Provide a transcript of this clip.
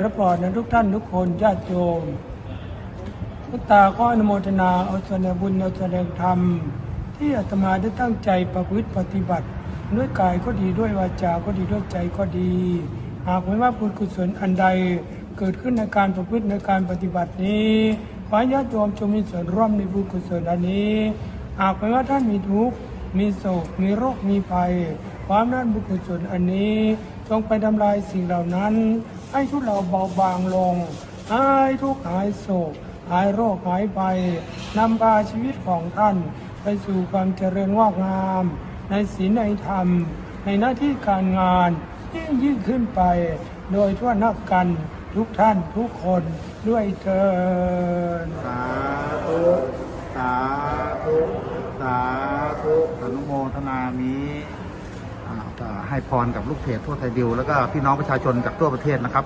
และปลอดนทุกท่านทุกคนญาติโยมพุทธาก็อนุโมทนาเอาส่วนบุญเอาแสดงธรรม ที่อาตมาได้ตั้งใจประพฤติปฏิบัติ ด้วยกายก็ดีด้วยวาจาก็ดีด้วยใจก็ดี หากไม่ว่าบุญกุศลอันใดเกิดขึ้นในการประพฤติในการปฏิบัตินี้ขอญาติโยมจงมีส่วนร่วมในบุญกุศลอันนี้ หากไม่ว่าท่านมีทุกข์มีโศกมีโรคมีภัยความนั้นบุญกุศลอันนี้จงไปทำลายสิ่งเหล่านั้น ให้ทุกเราเบาบางลง หายทุกข์หายโศก หายโรคหายไปนำพาชีวิตของท่าน ไปสู่ความเจริญงอกงาม ในศีลในธรรม ในหน้าที่การงานยิ่งยิ่งขึ้นไป โดยทั่วนับกันทุกท่านทุกคนด้วยเถิดสาธุสาธุสาธุอนุโมทนามี ก็ให้พรกับลูกเพจทั่วไทยดิวแล้วก็พี่น้องประชาชนจากทั่วประเทศนะครับ